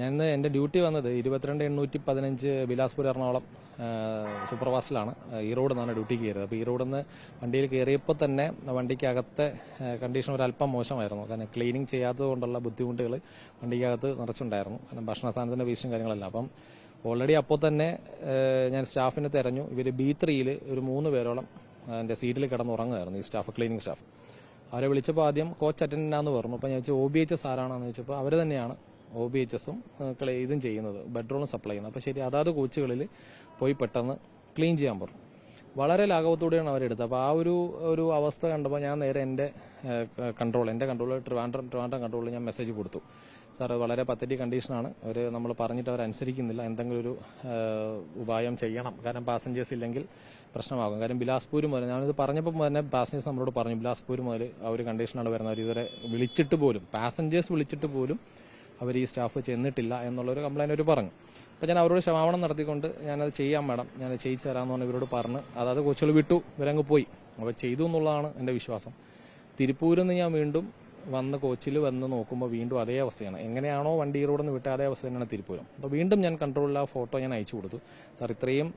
ഞാൻ എന്റെ ഡ്യൂട്ടി വന്നത് ഇരുപത്തിരണ്ട് എണ്ണൂറ്റി പതിനഞ്ച് ബിലാസ്പൂർ എറണാകുളം സൂപ്പർവാസിലാണ് ഈറോഡ് നിന്നാണ് ഡ്യൂട്ടിക്ക് കയറിയത്. അപ്പോൾ ഈ റോഡിൽ നിന്ന് വണ്ടിയിൽ കയറിയപ്പോൾ തന്നെ വണ്ടിക്കകത്തെ കണ്ടീഷൻ ഒരല്പം മോശമായിരുന്നു. കാരണം ക്ലീനിങ് ചെയ്യാത്തത് കൊണ്ടുള്ള ബുദ്ധിമുട്ടുകൾ വണ്ടിക്കകത്ത് നിറച്ചുണ്ടായിരുന്നു. കാരണം ഭക്ഷണ സാധനത്തിന്റെ വേസ്റ്റും കാര്യങ്ങളെല്ലാം. അപ്പം ഓൾറെഡി അപ്പോൾ തന്നെ ഞാൻ സ്റ്റാഫിനെ തെരഞ്ഞു. ഇവർ ബി ത്രീയിൽ ഒരു മൂന്ന് പേരോളം എന്റെ സീറ്റിൽ കിടന്ന് ഉറങ്ങുമായിരുന്നു ഈ സ്റ്റാഫ് ക്ലീനിങ് സ്റ്റാഫ്. അവരെ വിളിച്ചപ്പോൾ ആദ്യം കോച്ച് അറ്റൻഡന്റ് ആണെന്ന് പറഞ്ഞു. അപ്പോൾ ഞാൻ വെച്ചാൽ ഒ ബി എച്ച് സാറാണെന്ന് ചോദിച്ചപ്പോൾ അവർ തന്നെയാണ് ഒ ബി എച്ച് എസും ഇതും ചെയ്യുന്നത് ബെഡ്റൂമും സപ്ലൈ ചെയ്യുന്നത്. അപ്പോൾ ശരി അതാത് കോച്ചുകളിൽ പോയി പെട്ടെന്ന് ക്ലീൻ ചെയ്യാൻ പറഞ്ഞു. വളരെ ലാഘവത്തോടെയാണ് അവരെടുത്തത്. അപ്പോൾ ആ ഒരു ഒരു അവസ്ഥ കണ്ടപ്പോൾ ഞാൻ നേരെ എന്റെ കൺട്രോൾ എന്റെ കൺട്രോൾ ട്രിവാൻഡ്രം ട്രിവാൻഡ്രം കൺട്രോളിൽ ഞാൻ മെസ്സേജ് കൊടുത്തു. സാർ അത് വളരെ പത്തറ്റി കണ്ടീഷനാണ് അവർ നമ്മൾ പറഞ്ഞിട്ട് അവർ അനുസരിക്കുന്നില്ല എന്തെങ്കിലും ഒരു ഉപായം ചെയ്യണം. കാരണം പാസഞ്ചേഴ്സ് ഇല്ലെങ്കിൽ പ്രശ്നമാകും. കാരണം ബിലാസ്പൂർ മുതൽ ഞാനിത് പറഞ്ഞപ്പോൾ തന്നെ പാസഞ്ചേഴ്സ് നമ്മളോട് പറഞ്ഞു ബിലാസ്പൂർ മുതൽ ആ ഒരു കണ്ടീഷനാണ് വരുന്നത്. ഇതുവരെ വിളിച്ചിട്ട് പോലും പാസഞ്ചേഴ്സ് വിളിച്ചിട്ട് പോലും അവർ ഈ സ്റ്റാഫ് ചെന്നിട്ടില്ല എന്നുള്ളൊരു കംപ്ലൈന്റ് അവർ പറഞ്ഞു. അപ്പോൾ ഞാൻ അവരോട് ക്ഷമാപണം നടത്തിക്കൊണ്ട് ഞാനത് ചെയ്യാം മാഡം ഞാൻ ചെയ്യിച്ചു തരാമെന്ന് പറഞ്ഞ് ഇവരോട് പറഞ്ഞ്. അതായത് കൊച്ചുകൾ വിട്ടു. ഇവരങ്ങ് പോയി. അപ്പോൾ ചെയ്തു എന്നുള്ളതാണ് എന്റെ വിശ്വാസം. തിരുപ്പൂരിൽ നിന്ന് ഞാൻ വീണ്ടും വന്ന് കോച്ചിൽ വന്ന് നോക്കുമ്പോൾ വീണ്ടും അതേ അവസ്ഥയാണ്. എങ്ങനെയാണോ വണ്ടി റോഡിൽ നിന്ന് വിട്ട അതേ അവസ്ഥ തന്നെയാണ് തിരുപ്പൂരം. അപ്പോൾ വീണ്ടും ഞാൻ കൺട്രോളിൽ ആ ഫോട്ടോ ഞാൻ അയച്ചു കൊടുത്തു. സാർ ഇത്രയും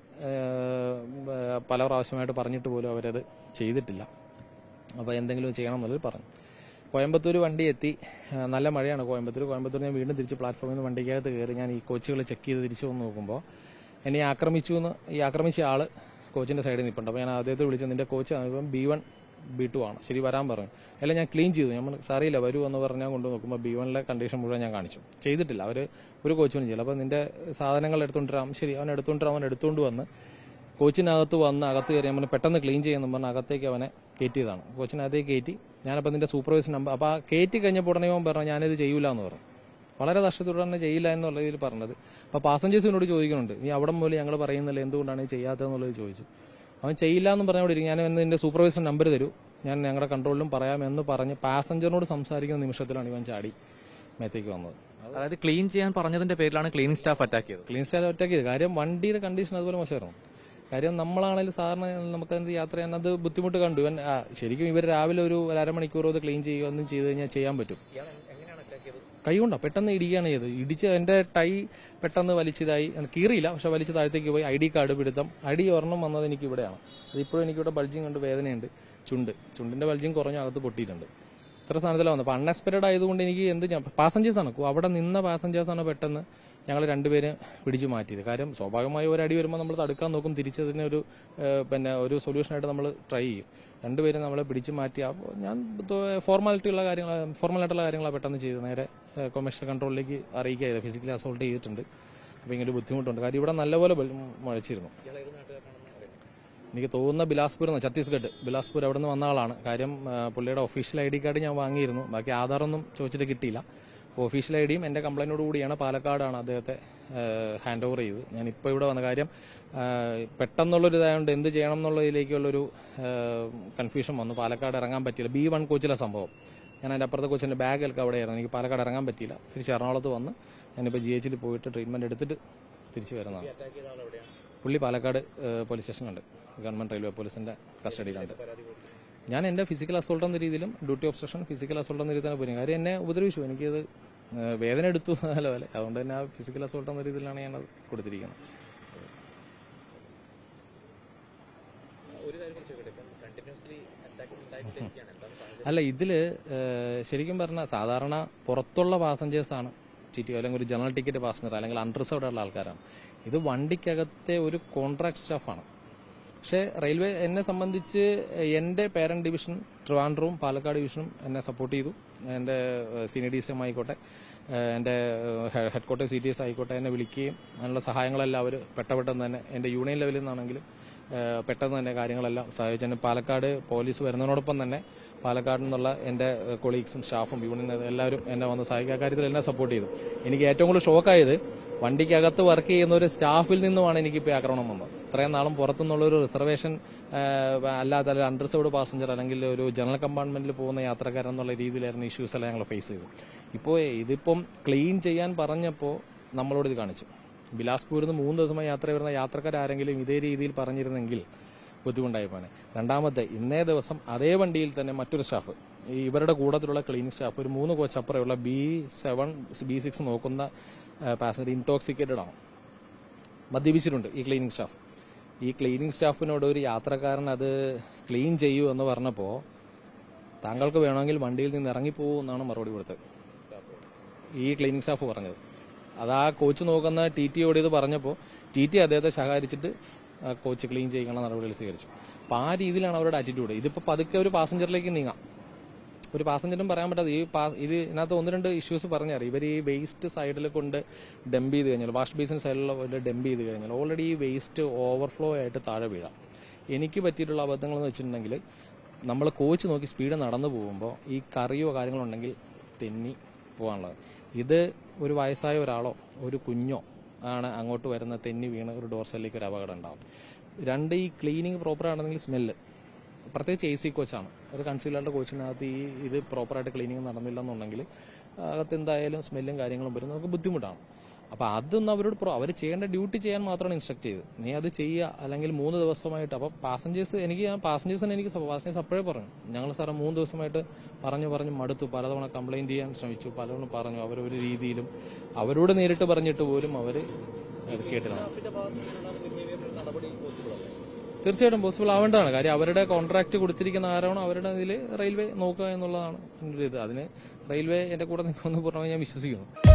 പല പ്രാവശ്യമായിട്ട് പറഞ്ഞിട്ട് പോലും അവരത് ചെയ്തിട്ടില്ല. അപ്പോൾ എന്തെങ്കിലും ചെയ്യണം എന്നുള്ളത് പറഞ്ഞു. കോയമ്പത്തൂർ വണ്ടി എത്തി. നല്ല മഴയാണ് കോയമ്പത്തൂർ കോയമ്പത്തൂർ ഞാൻ വീണ്ടും തിരിച്ച് പ്ലാറ്റ്ഫോമിൽ നിന്ന് വണ്ടിക്കകത്ത് കയറി ഞാൻ ഈ കോച്ചുകൾ ചെക്ക് ചെയ്ത് തിരിച്ചു വന്ന് നോക്കുമ്പോൾ എന്നെ ആക്രമിച്ചു എന്ന് ഈ ആക്രമിച്ച ആൾ കോച്ചിന്റെ സൈഡിൽ നിൽപ്പുണ്ട് അപ്പോൾ ഞാൻ അദ്ദേഹത്തെ വിളിച്ച് നിന്റെ കോച്ച് ഇപ്പം ബി വൺ ബി ടു ആണ്. ശരി വരാൻ പറഞ്ഞു. അല്ല ഞാൻ ക്ലീൻ ചെയ്തു. ഞാൻ സാറിയില്ല വരൂ എന്ന് പറഞ്ഞാൽ കൊണ്ട് നോക്കുമ്പോൾ ബി വണിലെ കണ്ടീഷൻ മുഴുവൻ ഞാൻ കാണിച്ചു. ചെയ്തിട്ടില്ല. അവർ ഒരു കോച്ചും ചെയ്യില്ല അപ്പോൾ നിന്റെ സാധനങ്ങൾ എടുത്തുകൊണ്ടിരാം ശരി അവൻ എടുത്തുകൊണ്ടിരാം അവൻ എടുത്തുകൊണ്ട് വന്ന് കോച്ചിനകത്ത് വന്ന് അകത്ത് കയറി നമ്മൾ പെട്ടെന്ന് ക്ലീൻ ചെയ്യുന്നു പറഞ്ഞ് അകത്തേക്ക് അവനെ കയറ്റിയതാണ്. കോച്ചിനകത്തേക്ക് കയറ്റി. ഞാനപ്പോൾ നിന്റെ സൂപ്പർവൈസർ നമ്പർ അപ്പോൾ ആ കയറ്റി കഴിഞ്ഞപ്പോൾ ഉടനെ അവൻ പറഞ്ഞു ഞാനിത് ചെയ്യൂല എന്ന് പറഞ്ഞു. വളരെ നഷ്ടത്തോടെ തന്നെ ചെയ്യില്ല എന്നുള്ള രീതിയിൽ പറഞ്ഞത്. അപ്പോൾ പാസഞ്ചേഴ്സിനോട് ചോദിക്കുന്നുണ്ട് നീ അവിടെ മുതൽ ഞങ്ങൾ പറയുന്നില്ല എന്തുകൊണ്ടാണ് ചെയ്യാത്തതെന്നുള്ളത് ചോദിച്ചു. അവൻ ചെയ്യില്ല എന്ന് പറഞ്ഞുകൊണ്ട് ഇരിക്കും. ഞാൻ നിന്റെ സൂപ്പർവൈസർ നമ്പർ തരൂ. ഞാൻ ഞങ്ങളുടെ കൺട്രോളിലും പറയാമെന്ന് പറഞ്ഞ് പാസഞ്ചറിനോട് സംസാരിക്കുന്ന നിമിഷത്തിലാണ് ഇവൻ ചാടി മേത്തേക്ക് വന്നത്. അതായത് ക്ലീൻ ചെയ്യാൻ പറഞ്ഞതിന്റെ പേരിലാണ് ക്ലീനിങ് സ്റ്റാഫ് അറ്റാക്ക് ചെയ്തത്. ക്ലീൻ സ്റ്റാഫ് അറ്റാക്ക് ചെയ്തു കാര്യം വണ്ടിയുടെ കണ്ടീഷൻ അതുപോലെ മോശമായിരുന്നു. കാര്യം നമ്മളാണെങ്കിലും സാറിന് നമുക്ക് അതിന് യാത്ര ചെയ്യാൻ അത് ബുദ്ധിമുട്ട് കണ്ടു. ശരിക്കും ഇവർ രാവിലെ ഒരു അരമണിക്കൂറോ അത് ക്ലീൻ ചെയ്യുക ഒന്നും ചെയ്ത് കഴിഞ്ഞാൽ ചെയ്യാൻ പറ്റും. കൈ കൊണ്ടാ പെട്ടെന്ന് ഇടിക്കുകയാണ് ചെയ്തത്. ഇടിച്ച് എന്റെ ടൈ പെട്ടെന്ന് വലിച്ചതായി കീറിയില്ല പക്ഷെ വലിച്ച് താഴത്തേക്ക് പോയി. ഐ ഡി കാർഡ് പിടുത്തം. ഡി ഒരെണ്ണം വന്നത് എനിക്ക് ഇവിടെയാണ് അതിപ്പോഴും എനിക്കിവിടെ ബൾജിങ് കൊണ്ട് വേദനയുണ്ട്. ചുണ്ട്. ചുണ്ടിന്റെ ബൾജിങ് കുറഞ്ഞ അകത്ത് പൊട്ടിയിട്ടുണ്ട്. ഇത്ര സാധനത്തിലാണ് വന്നത്. അൺഎക്സ്പെക്ടഡ് ആയതുകൊണ്ട് എനിക്ക് എന്ത് പാസഞ്ചേഴ്സ് ആണ് അവിടെ നിന്ന പാസഞ്ചേഴ്സാണ് പെട്ടെന്ന് ഞങ്ങൾ രണ്ടുപേരും പിടിച്ചു മാറ്റിയത്. കാര്യം സ്വാഭാവികമായി ഒരു അടി വരുമ്പോൾ നമ്മൾ തടുക്കാൻ നോക്കും തിരിച്ചതിന് ഒരു പിന്നെ ഒരു സൊല്യൂഷനായിട്ട് നമ്മൾ ട്രൈ ചെയ്യും. രണ്ടുപേരും നമ്മളെ പിടിച്ചു മാറ്റി അപ്പോൾ ഞാൻ ഫോർമാലിറ്റി ഉള്ള കാര്യങ്ങൾ ഫോർമലായിട്ടുള്ള കാര്യങ്ങളാണ് പെട്ടെന്ന് ചെയ്ത് നേരെ കൊമേഴ്ഷ്യൽ കൺട്രോളിലേക്ക് അറിയിക്കുക ഫിസിക്കലി അസോൾട്ട് ചെയ്തിട്ടുണ്ട്. അപ്പോൾ ഇങ്ങനെ ബുദ്ധിമുട്ടുണ്ട്. കാര്യം ഇവിടെ നല്ലപോലെ മുഴച്ചിരുന്നു എനിക്ക് തോന്നുന്ന ബിലാസ്പൂർ എന്ന് ഛത്തീസ്ഗഡ് ബിലാസ്പൂർ അവിടെ നിന്ന് വന്ന ആളാണ്. കാര്യം പുള്ളിയുടെ ഒഫീഷ്യൽ ഐ ഡി കാർഡ് ഞാൻ വാങ്ങിയിരുന്നു. ബാക്കി ആധാറൊന്നും ചോദിച്ചിട്ട് കിട്ടിയില്ല. ഒഫീഷ്യൽ ഐ ഡിയും എന്റെ കംപ്ലൈന്റോട് കൂടിയാണ് പാലക്കാടാണ് അദ്ദേഹത്തെ ഹാൻഡ് ഓവർ ചെയ്തത്. ഞാൻ ഇപ്പോൾ ഇവിടെ വന്ന കാര്യം പെട്ടെന്നുള്ളൊരിതായതുകൊണ്ട് പെട്ടെന്നുള്ളൊരു ഇതായതുകൊണ്ട് എന്ത് ചെയ്യണം എന്നുള്ളതിലേക്കുള്ളൊരു കൺഫ്യൂഷൻ വന്നു. പാലക്കാട് ഇറങ്ങാൻ പറ്റിയില്ല. ബി വൺ കോച്ചിലെ സംഭവം. ഞാൻ അതിന്റെ അപ്പുറത്തെ കോച്ചിന്റെ ബാഗ് ഒക്കെ അവിടെയായിരുന്നു. എനിക്ക് പാലക്കാട് ഇറങ്ങാൻ പറ്റിയില്ല. തിരിച്ച് എറണാകുളത്ത് വന്ന് ഞാനിപ്പോൾ ജി എച്ചിൽ പോയിട്ട് ട്രീറ്റ്മെന്റ് എടുത്തിട്ട് തിരിച്ചു വരുന്നതാണ്. പുള്ളി പാലക്കാട് പോലീസ് സ്റ്റേഷനുണ്ട് ഗവൺമെന്റ് റെയിൽവേ പോലീസിന്റെ കസ്റ്റഡിയിലുണ്ട്. ഞാൻ എന്റെ ഫിസിക്കൽ അസോൾട്ട് എന്ന രീതിയിലും ഡ്യൂട്ടി ഓബ്സ്ട്രക്ഷൻ ഫിസിക്കൽ അസോൾട്ട് എന്ന രീതിയിൽ തന്നെ പോയി കാര്യം എന്നെ ഉപദ്രവിച്ചു. എനിക്കത് വേദന എടുത്തു നല്ല പോലെ അതുകൊണ്ട് തന്നെ ആ ഫിസിക്കൽ അസോൾട്ട് എന്ന രീതിയിലാണ് ഞാൻ കൊടുത്തിരിക്കുന്നത്. അല്ല ഇതിൽ ശരിക്കും പറഞ്ഞാൽ സാധാരണ പുറത്തുള്ള പാസഞ്ചേഴ്സ് ആണ് ടി ടി അല്ലെങ്കിൽ ഒരു ജനറൽ ടിക്കറ്റ് പാസഞ്ചർ അല്ലെങ്കിൽ അൺറിസർവ്ഡ് ഉള്ള ആൾക്കാരാണ്. ഇത് വണ്ടിക്കകത്തെ ഒരു കോൺട്രാക്ട് സ്റ്റാഫാണ് പക്ഷേ റെയിൽവേ എന്നെ സംബന്ധിച്ച് എന്റെ പേരന്റ് ഡിവിഷൻ ട്രിവാൻഡ്രവും പാലക്കാട് ഡിവിഷനും എന്നെ സപ്പോർട്ട് ചെയ്തു. എന്റെ സീനിയർ ഡി സി എം ആയിക്കോട്ടെ എന്റെ headquarters C T S ആയിക്കോട്ടെ എന്നെ വിളിക്കുകയും അതിനുള്ള സഹായങ്ങളെല്ലാം അവർ പെട്ടെന്ന് തന്നെ എന്റെ യൂണിയൻ ലെവലിൽ നിന്നാണെങ്കിലും പെട്ടെന്ന് തന്നെ കാര്യങ്ങളെല്ലാം സഹായിച്ചു. പാലക്കാട് പോലീസ് വരുന്നതിനോടൊപ്പം തന്നെ പാലക്കാട് നിന്നുള്ള എന്റെ കൊളീഗ്സും സ്റ്റാഫും യൂണിയൻ എല്ലാവരും എന്നെ വന്ന് സഹായിക്കുക കാര്യത്തിൽ എന്നെ സപ്പോർട്ട് ചെയ്തു. എനിക്ക് ഏറ്റവും കൂടുതൽ ഷോക്കായത് വണ്ടിക്കകത്ത് വർക്ക് ചെയ്യുന്ന ഒരു സ്റ്റാഫിൽ നിന്നുമാണ് എനിക്കിപ്പോൾ ആക്രമണം വന്നത്. ഇത്രയും നാളും പുറത്തുനിന്നുള്ള ഒരു റിസർവേഷൻ അല്ലാതെ അല്ലെങ്കിൽ പാസഞ്ചർ അല്ലെങ്കിൽ ഒരു ജനറൽ കമ്പാർട്ട്മെന്റിൽ പോകുന്ന യാത്രക്കാരൻ എന്നുള്ള രീതിയിലായിരുന്നു ഇഷ്യൂസ് എല്ലാം ഞങ്ങൾ ഫേസ് ചെയ്തത്. ഇപ്പോൾ ഇതിപ്പം ക്ലീൻ ചെയ്യാൻ പറഞ്ഞപ്പോൾ നമ്മളോട് ഇത് കാണിച്ചു. ബിലാസ്പൂരിൽ നിന്ന് മൂന്ന് ദിവസമായി യാത്ര വരുന്ന യാത്രക്കാരെങ്കിലും ഇതേ രീതിയിൽ പറഞ്ഞിരുന്നെങ്കിൽ ബുദ്ധിമുട്ടായിപ്പോനെ രണ്ടാമത്തെ ഇന്നേ ദിവസം അതേ വണ്ടിയിൽ തന്നെ മറ്റൊരു സ്റ്റാഫ് ഇവരുടെ കൂട്ടത്തിലുള്ള ക്ലീനിങ് സ്റ്റാഫ് ഒരു മൂന്ന് കോച്ച് അപ്പുറമുള്ള ബി സെവൻ ബി സിക്സ് നോക്കുന്ന പാസഞ്ചർ ഇൻടോക്സിക്കേറ്റഡ് ആണ്. മദ്യപിച്ചിട്ടുണ്ട് ഈ ക്ലീനിങ് സ്റ്റാഫ് ഈ ക്ലീനിങ് സ്റ്റാഫിനോട് ഒരു യാത്രക്കാരൻ അത് ക്ലീൻ ചെയ്യൂ എന്ന് പറഞ്ഞപ്പോൾ താങ്കൾക്ക് വേണമെങ്കിൽ വണ്ടിയിൽ നിന്ന് ഇറങ്ങിപ്പോകൂ എന്നാണ് മറുപടി കൊടുത്തത്. ഈ ക്ലീനിങ് സ്റ്റാഫ് പറഞ്ഞത്. അത് ആ കോച്ച് നോക്കുന്ന ടി ടിയോട് ഇത് പറഞ്ഞപ്പോൾ ടി ടി അദ്ദേഹത്തെ സഹകരിച്ചിട്ട് കോച്ച് ക്ലീൻ ചെയ്യിക്കണ നടപടികൾ സ്വീകരിച്ചു. അപ്പോൾ ആ രീതിയിലാണ് അവരുടെ ആറ്റിറ്റ്യൂഡ് ഇതിപ്പോൾ പതുക്കെ ഒരു പാസഞ്ചറിലേക്ക് നീങ്ങാം. ഒരു പാസഞ്ചറും പറയാൻ പറ്റാതെ ഈ പാ ഇത് ഇതിനകത്ത് ഒന്ന് രണ്ട് ഇഷ്യൂസ് പറഞ്ഞാൽ ഇവർ ഈ വേസ്റ്റ് സൈഡിൽ കൊണ്ട് ഡംപ് ചെയ്ത് കഴിഞ്ഞാൽ വാഷ് ബേസിൻ സൈഡിൽ ഡംപ് ചെയ്ത് കഴിഞ്ഞാൽ ഓൾറെഡി ഈ വേസ്റ്റ് ഓവർഫ്ലോ ആയിട്ട് താഴെ വീഴാം. എനിക്ക് പറ്റിയിട്ടുള്ള അബദ്ധങ്ങൾ എന്ന് വെച്ചിട്ടുണ്ടെങ്കിൽ നമ്മൾ കോച്ച് നോക്കി സ്പീഡ് നടന്നു പോകുമ്പോൾ ഈ കറിയോ കാര്യങ്ങളോ ഉണ്ടെങ്കിൽ തെന്നി പോകാനുള്ളത്. ഇത് ഒരു വയസ്സായ ഒരാളോ ഒരു കുഞ്ഞോ ആണ് അങ്ങോട്ട് വരുന്ന തെന്നി വീണ് ഒരു ഡോർ സെല്ലിലേക്ക് ഒരു അപകടം ഉണ്ടാവും. രണ്ട് ഈ ക്ലീനിങ് പ്രോപ്പർ ആണെന്നെങ്കിൽ സ്മെല്ല് പ്രത്യേകിച്ച് എ സി കോച്ചാണ് ഒരു കൺസീലറുടെ കോച്ചിനകത്ത് ഈ ഇത് പ്രോപ്പറായിട്ട് ക്ലീനിങ് നടന്നില്ല എന്നുണ്ടെങ്കിൽ അകത്ത് എന്തായാലും സ്മെല്ലും കാര്യങ്ങളും വരും. നമുക്ക് ബുദ്ധിമുട്ടാണ്. അപ്പൊ അതൊന്നും അവരോട് അവർ ചെയ്യേണ്ട ഡ്യൂട്ടി ചെയ്യാൻ മാത്രമാണ് ഇൻസ്ട്രക്ട് ചെയ്ത് നീ അത് ചെയ്യുക അല്ലെങ്കിൽ മൂന്ന് ദിവസമായിട്ട്. അപ്പൊ പാസഞ്ചേഴ്സ് എനിക്ക് പാസഞ്ചേഴ്സിന് എനിക്ക് പാസഞ്ചേഴ്സ് അപ്പോഴേ പറഞ്ഞു. ഞങ്ങൾ സാറേ മൂന്ന് ദിവസമായിട്ട് പറഞ്ഞു പറഞ്ഞു മടുത്തു. പലതവണ കംപ്ലൈന്റ് ചെയ്യാൻ ശ്രമിച്ചു. പലതവണ പറഞ്ഞു. അവരൊരു രീതിയിലും അവരോട് നേരിട്ട് പറഞ്ഞിട്ട് പോലും അവർ കേട്ടില്ല. തീർച്ചയായിട്ടും പോസിബിൾ ആവേണ്ടതാണ്. കാര്യം അവരുടെ കോൺട്രാക്ട് കൊടുത്തിരിക്കുന്ന ആരാണോ അവരുടെ ഇതിൽ റെയിൽവേ നോക്കുക എന്നുള്ളതാണ് എന്റെ ഇത്. അതിന് റെയിൽവേ എന്റെ കൂടെ നിൽക്കുമെന്ന് പൂർണമായി ഞാൻ വിശ്വസിക്കുന്നു.